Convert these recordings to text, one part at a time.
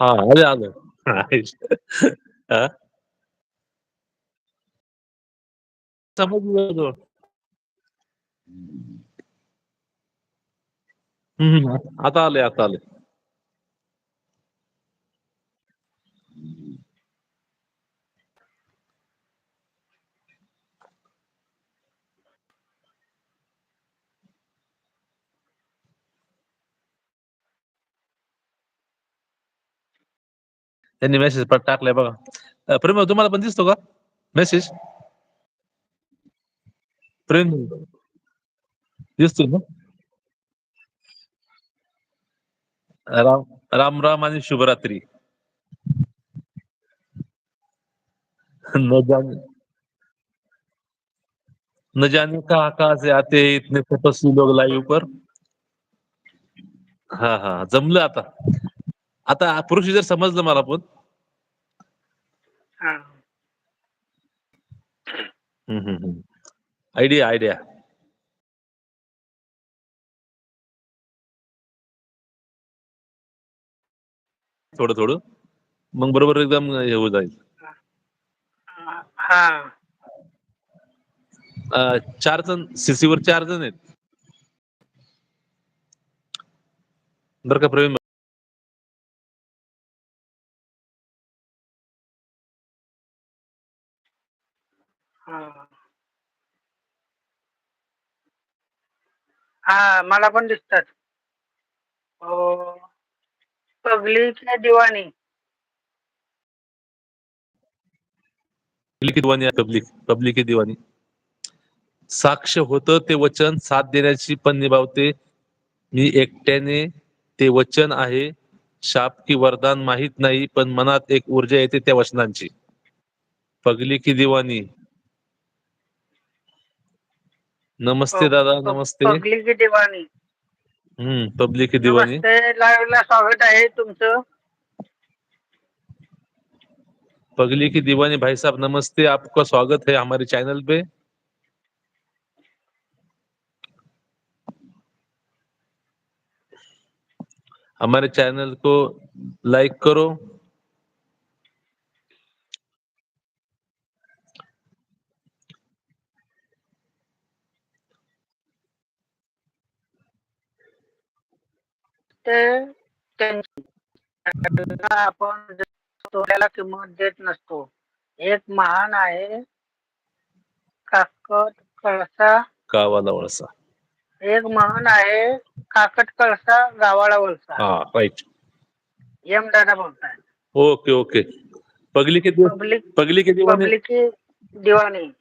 हा आलं आलं हा समजलं हम्म, आता आले आता आले त्यांनी मेसेज पण टाकलाय बघा. प्रेम तुम्हाला पण दिसतो का? मेसेज प्रेम दिसतो ना? राम राम राम आणि शुभरात्री. न जाने न जाने कहा कहा से आते, इतने तपस्वी लोग लाईव्ह पर. हा हा, जमलं आता. आता प्रोसिजर समजलं मला पण. हा. हम्म, हम्म, हम्म. आयडिया आयडिया थोडं थोडं. मग बरोबर एकदम हे होत जाईल. हा. चार जण सीसीवर चार जण आहेत. बरं का प्रवीण हा. मला पण दिसतात. हो. पब्लिक आहे पब्लिक साक्ष होतं ते वचन साथ देण्याची पण निभावते. मी एकट्याने ते वचन आहे. शाप की वरदान माहीत नाही पण मनात एक ऊर्जा येते त्या वचनांची. पगली की दिवाणी. नमस्ते दादा नमस्ते. पब्लिक की दिवानी हम्म पब्लिक की दिवानी नमस्ते लाईव्ह ला स्वागत आहे तुमचं. पगली की दीवानी भाई साहब नमस्ते. आपका स्वागत है हमारे चैनल पे. हमारे चैनल को लाइक करो. ते आपण सोन्याला किंमत देत नसतो. एक महान आहे काकत कळसा. गावाला वळसा. एक महान आहे काकट कळसा गावाला वळसा. हा राईट एम दादा बोलताय. Okay okay. पगली के दिव- पब्लिक पगली के दीवानी पब्लिक की दीवानी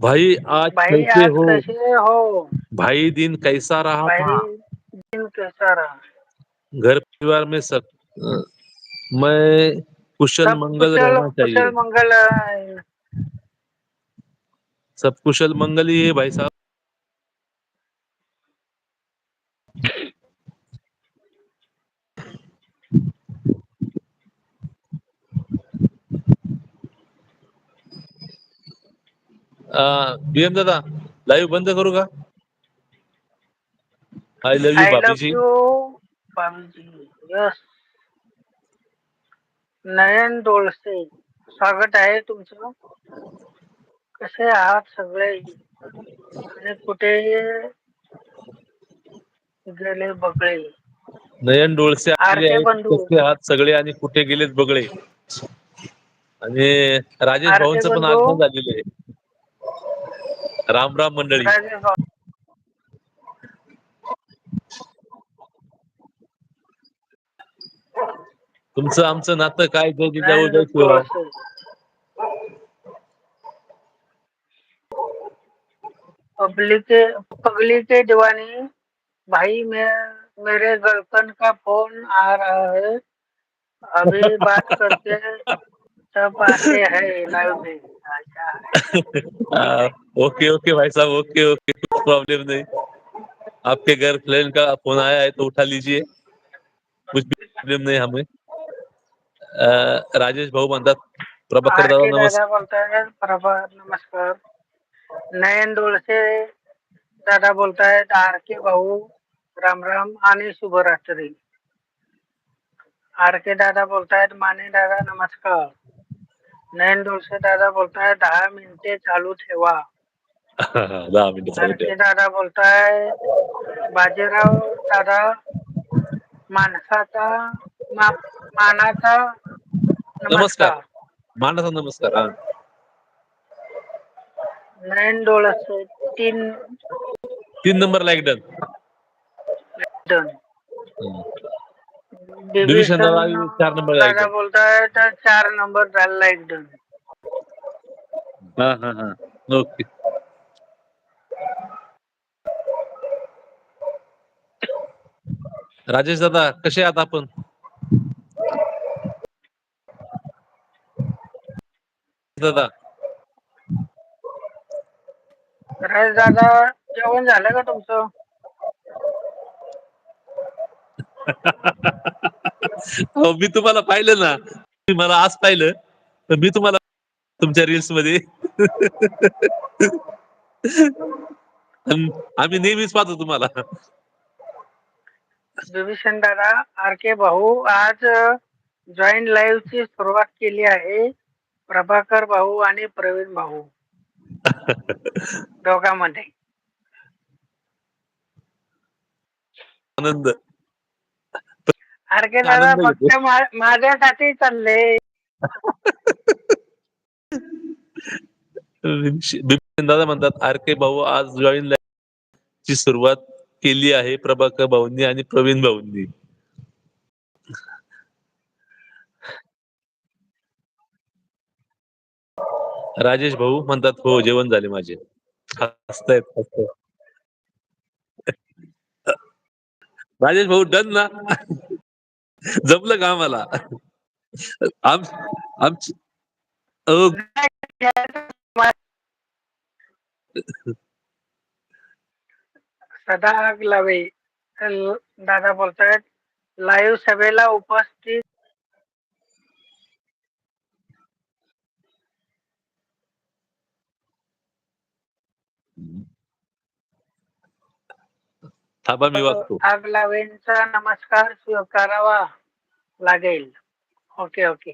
भाई आज भाई कैसे आज हो? कैसे हो? भाई दिन कैसा रहा भाई था कैसा रहा? घर परिवार में सब मैं कुशल मंगल कुशल रहना कुशल चाहिए मंगल सब कुशल मंगल ही है भाई साहब। बीएम दादा लाइव बंद करू का I love you I love बाबीजी you बाबूजी यस नयन डोळसे स्वागत आहे तुमचं. कसे आहात सगळे? आणि कुठे गेले बगळे? नयन डोळसे आलेले आरके आहेत बंधू. कसे आहात सगळे आणि कुठे गेलेत बगळे? आणि राजेश आरके भाऊंचं पण बंधू. आगमन झालेलं आहे. राम राम मंडळी. राजेश भाऊ. तुमचं आमचं नातं काय जय जिजाऊ जय डोळसे पब्लिक पगली के दीवानी भाई मैं मेरे गर्लफ्रेंड का फोन आ रहा है। अभी बात करते तब आते हैं लाइव में। अच्छा ओके ओके भाई साहब ओके ओके कुछ प्रॉब्लम नहीं। आपके गर्लफ्रेंड का फोन आया है तो उठा लीजिए। कुछ भी प्रॉब्लम नहीं हमें। राजेश भाऊ म्हणतात प्रभाकर दादा नमस्कार. बोलताय प्रभा नमस्कार. नयन डोळसे दादा बोलतायत आर के भाऊ राम राम आणि शुभरात्री. आर के दादा बोलतायत माने दादा नमस्कार. नयन डोळसे दादा बोलतायत दहा मिनिटे चालू ठेवा. दहा मिनिटं चालू दादा बोलताय बाजीराव दादा माणसाचा मा, मानाचा नमस्कार. मांडाचा नमस्कार. हा. नयन डोळसे तीन तीन नंबर लाईक डन. डन. दादा चार एकदम. बोलताय तर चार नंबर झालेला एक डन. हा हा हा. ओके. राजेश दादा कसे आहात आपण? दादा. राज दादा जेवण झालं का तुमचं? हो मी तुम्हाला पाहिलं ना. तुम्ही मला आज पाहिलं तर मी तुम्हाला तुमच्या रील्समध्ये. आम्ही नेहमीच पाहतो तुम्हाला. विभीषण दादा आर के भाऊ आज जॉईंट लाईव्ह ची सुरुवात केली आहे. प्रभाकर भाऊ आणि प्रवीण भाऊ. दोघांमध्ये. आनंद. के दादा आनंद फक्त घेतो. मा- माझ्यासाठी चालले. बिपिन दादा म्हणतात आर के भाऊ आज जॉईन ची सुरुवात केली आहे प्रभाकर भाऊंनी आणि प्रवीण भाऊंनी. राजेश भाऊ म्हणतात हो जेवण झाले माझे. हसतायत हसतायत राजेश भाऊ डन ना. जमलं का आम्हाला? आम आमची सदा लावे दादा बोलतायत लाईव्ह सभेला उपस्थित थांबा मी वाचतो. आग लावेंचा नमस्कार स्वीकारावा लागेल. Okay okay.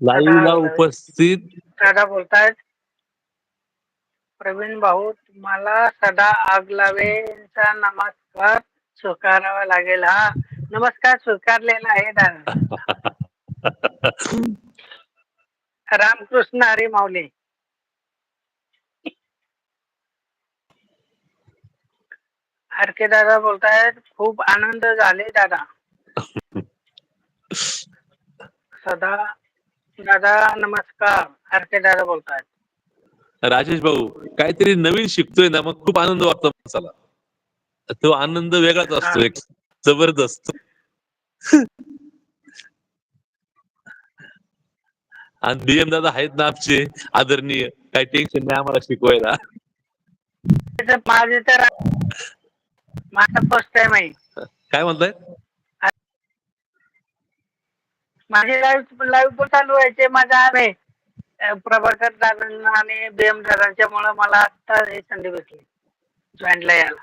लाईव्हला उपस्थित. दादा बोलतायत प्रवीण भाऊ तुम्हाला सदा आग लावेंचा नमस्कार स्वीकारावा लागेल हा. नमस्कार स्वीकारलेला आहे दादा. रामकृष्ण हरी माऊली. आर के दादा बोलतायत खूप आनंद झाले दादा. सदा दादा नमस्कार. आर के दादा बोलतायत. राजेश भाऊ काहीतरी नवीन शिकतोय ना मग खूप आनंद वाटतो माणसाला. तो आनंद वेगळाच असतो एक जबरदस्त. आणि बीएम दादा आहेत ना आमचे आदरणीय. काही टेन्शन नाही आम्हाला शिकवायला. माझे तर माझा फर्स्ट टाइम आहे. काय म्हणताय? माझे लाईव्ह लाईव्ह पण चालू व्हायचे माझा प्रभाकर दादांना आणि बीएम दादांच्या मुळे मला आता हे संधी भेटली जॉईनला यायला.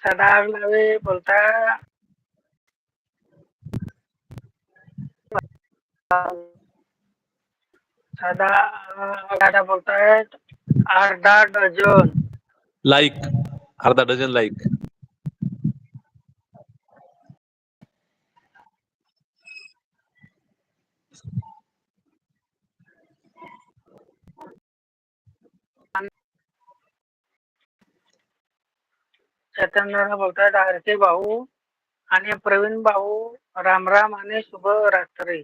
सदा लावे बोलता. अं, दादा बोलतायत. अर्धा डझन. लाईक. अर्धा डझन लाईक. चैतन्य बोलतायत आरके भाऊ आणि प्रवीण भाऊ राम राम आणि शुभ रात्री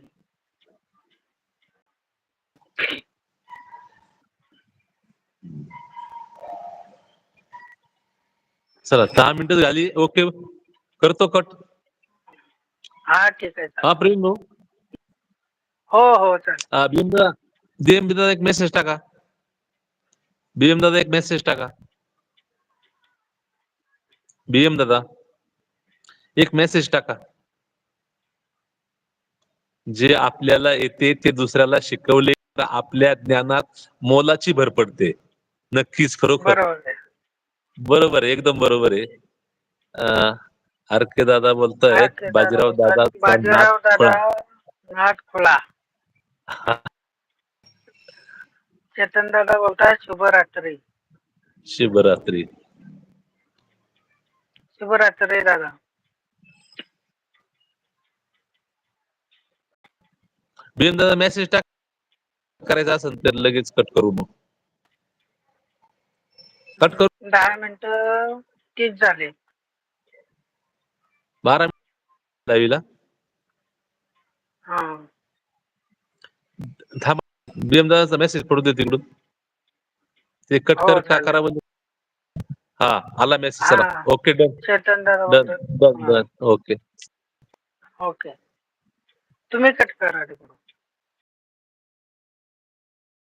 चला दहा मिनिटं झाली. ओके करतो कट हा ठीक आहे. हा प्रवीण भाऊ. हो हो चालेल. बीएम दादा. बीएम दादा एक मेसेज टाका. बीएम दादा एक मेसेज टाका. बीएम दादा एक मेसेज टाका. जे आपल्याला येते ते दुसऱ्याला शिकवले आपल्या ज्ञानात मोलाची भर पडते. नक्कीच खरोखर. बरोबर आहे. एकदम बरोबर आहे. आरके दादा बोलतायत बाजीराव. दादा बाजीराव दादा नाट खुला चेतन दादा बोलतात शुभरात्री. शिवरात्री शुभरात्री दादा. बिन दादा मेसेज टाक. करायचा असेल तर लगेच कट करू मग. कट करू? दहा मिनिटं तीस झाले. बारा मिनिट दहावीला? हा. थांबा बीएम दादाचा मेसेज पडू दे तिकडून. ते कट हो, कर का चालेल. करा म्हणजे हा आला मेसेज चला. हा. Okay done Chetan done done done okay okay तुम्ही कट करा तिकडून.